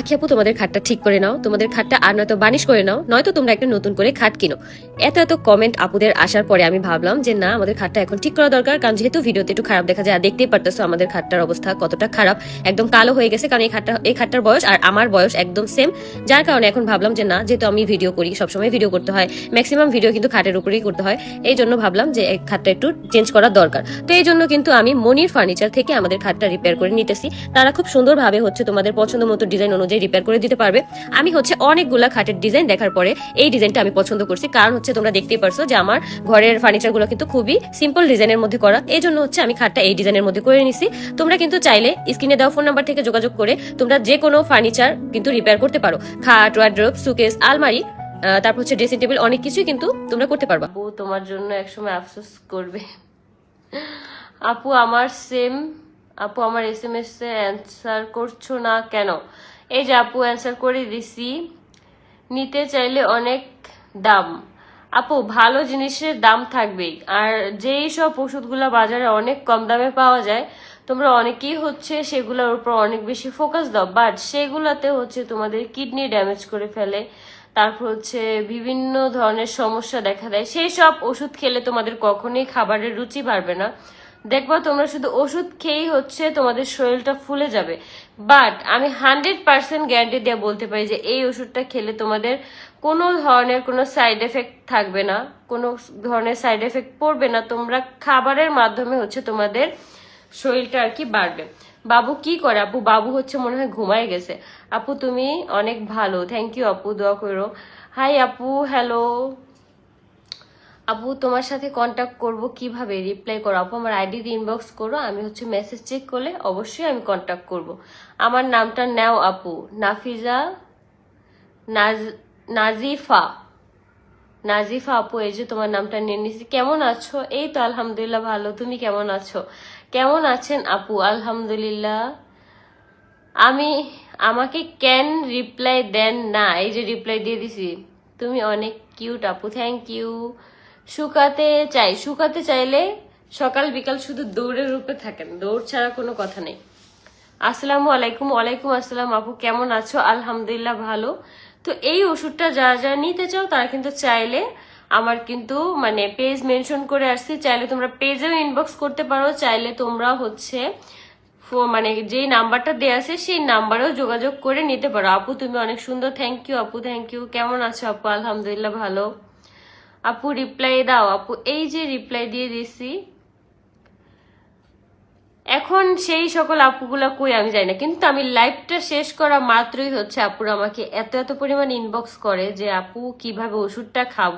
আখি আপু, তোমাদের খাটটা ঠিক করে নাও। তোমাদের খাটটা আর নয়তো বানিশ করে নাও, নয়তো তোমরা একটা নতুন করে খাট কিনো। এত এত কমেন্ট আপুদের আসার পরে আমি ভাবলাম যে, না, আমাদের খাটটা এখন ঠিক করা দরকার, কারণ যেহেতু ভিডিওতে একটু খারাপ দেখা যায়, আর দেখতেই পারতেছো আমাদের খাটটার অবস্থা কতটা খারাপ, একদম কালো হয়ে গেছে, কারণ এই খাটটা, এই খাটটার বয়স আর আমার বয়স একদম সেম যার কারণে এখন ভাবলাম যে, না, যেহেতু আমি ভিডিও করি, সবসময় ভিডিও করতে হয় ম্যাক্সিমাম ভিডিও কিন্তু খাটের উপরেই করতে হয়, এই জন্য ভাবলাম যে, এই খাটটা একটু চেঞ্জ করা দরকার। তো এই জন্য কিন্তু আমি মনির ফার্নিচার থেকে আমাদের খাটটা রিপেয়ার করে নিতেছি। তারা খুব সুন্দরভাবে হচ্ছে তোমাদের পছন্দ মতো ডিজাইন অনুযায়ী রিপেয়ার করে দিতে পারবে। আমি হচ্ছে অনেকগুলা খাটের ডিজাইন দেখার পরে এই ডিজাইনটা আমি পছন্দ করছি। কারণ হচ্ছে তোমরা দেখতেই পারছ যে আমার ঘরের ফার্নিচারগুলো কিন্তু খুবই সিম্পল ডিজাইনের মধ্যে করা। এই জন্য হচ্ছে আমি খাটটা এই ডিজাইনের মধ্যে করে নিছি। তোমরা কিন্তু চাইলে স্ক্রিনে দেওয়া ফোন নাম্বার থেকে যোগাযোগ করে তোমরা যে কোনো ফার্নিচার কিন্তু রিপেয়ার করতে পারো। খাট ওয়ার্ড্রোপ সুকেস আলমারি তারপর হচ্ছে ড্রেসিং টেবিল অনেক কিছুই কিন্তু তোমরা করতে পারবা। আপু, তোমার জন্য একসময় আফসোস করবে। আপু, আমার সেম আপু, আমার এস এম এস এ অ্যান্সার করছ না কেন? এই যে আপু অ্যান্সার করে দিছি। নিতে চাইলে অনেক দাম। আপু, ভালো জিনিসের দাম থাকবেই। আর যেই সব ওষুধগুলো বাজারে অনেক কম দামে পাওয়া যায়, তোমরা অনেকেই হচ্ছে সেগুলোর উপর অনেক বেশি ফোকাস দাও। বাট সেগুলাতে হচ্ছে তোমাদের কিডনি ড্যামেজ করে ফেলে। তারপর হচ্ছে বিভিন্ন ধরনের সমস্যা দেখা দেয়। সেই সব ওষুধ খেলে তোমাদের কখনোই খাবারের রুচি বাড়বে না। দেখবা তোমরা শুধু ওষুধ খেয়েই হচ্ছে তোমাদের শরীরটা ফুলে যাবে। বাট আমি হান্ড্রেড পার্সেন্ট গ্যারান্টি দিয়ে বলতে পারি যে এই ওষুধটা খেলে তোমাদের কোনো ধরনের কোনো সাইড এফেক্ট থাকবে না, কোনো ধরনের সাইড এফেক্ট পড়বে না, তোমরা খাবারের মাধ্যমে হচ্ছে তোমাদের শরীরটা আর কি বাড়বে। বাবু কি করে? আপু, বাবু হচ্ছে মনে হয় ঘুমায় গেছে। আপু, তুমি অনেক ভালো। থ্যাংক ইউ আপু, দোয়া করো। হাই আপু হ্যালো আপু তোমার সাথে কন্ট্যাক্ট করব কীভাবে? রিপ্লাই করো। আপু, আমার আইডি দিয়ে ইনবক্স করো। আমি হচ্ছে মেসেজ চেক করলে অবশ্যই আমি কন্ট্যাক্ট করব। আমার নামটা নাও আপু। নাফিজা নাজ, নাজিফা। নাজিফা আপু, এই যে তোমার নামটা নিয়ে নিছি কেমন আছো? এই তো আলহামদুলিল্লাহ ভালো। তুমি কেমন আছো? কেমন আছেন আপু? আলহামদুলিল্লাহ। আমি, আমাকে কেন রিপ্লাই দেন না? এই যে রিপ্লাই দিয়ে দিছি। তুমি অনেক কিউট আপু। থ্যাংক ইউ শুকাতে চাই। শুকাতে চাইলে সকাল, বিকাল শুধু দৌড়ের রূপে থাকেন। দৌড় ছাড়া কোনো কথা নেই। আসসালামু আলাইকুম, ওয়ালাইকুম আসসালাম আপু, কেমন আছো? আলহামদুলিল্লাহ ভালো। তো এই ওষুধটা যারা যারা নিতে চাও তারা কিন্তু চাইলে আমার কিন্তু মানে পেজ মেনশন করে আসছি। চাইলে তোমরা পেজেও ইনবক্স করতে পারো। চাইলে তোমরা হচ্ছে মানে যেই নাম্বারটা দেওয়া আছে সেই নাম্বারেও যোগাযোগ করে নিতে পারো। আপু, তুমি অনেক সুন্দর। থ্যাংক ইউ আপু থ্যাংক ইউ কেমন আছো আপু? আলহামদুলিল্লাহ ভালো। আপু রিপ্লাই দাও, আপু, এই যে রিপ্লাই দিয়ে দিছি, এখন সেই সকল আপুগুলা কই আমি যাই না, কিন্তু আমি লাইভটা শেষ করা মাত্রই হচ্ছে, আপুরা আমাকে এত এত পরিমাণ ইনবক্স করে যে, আপু, কীভাবে ওষুধটা খাব?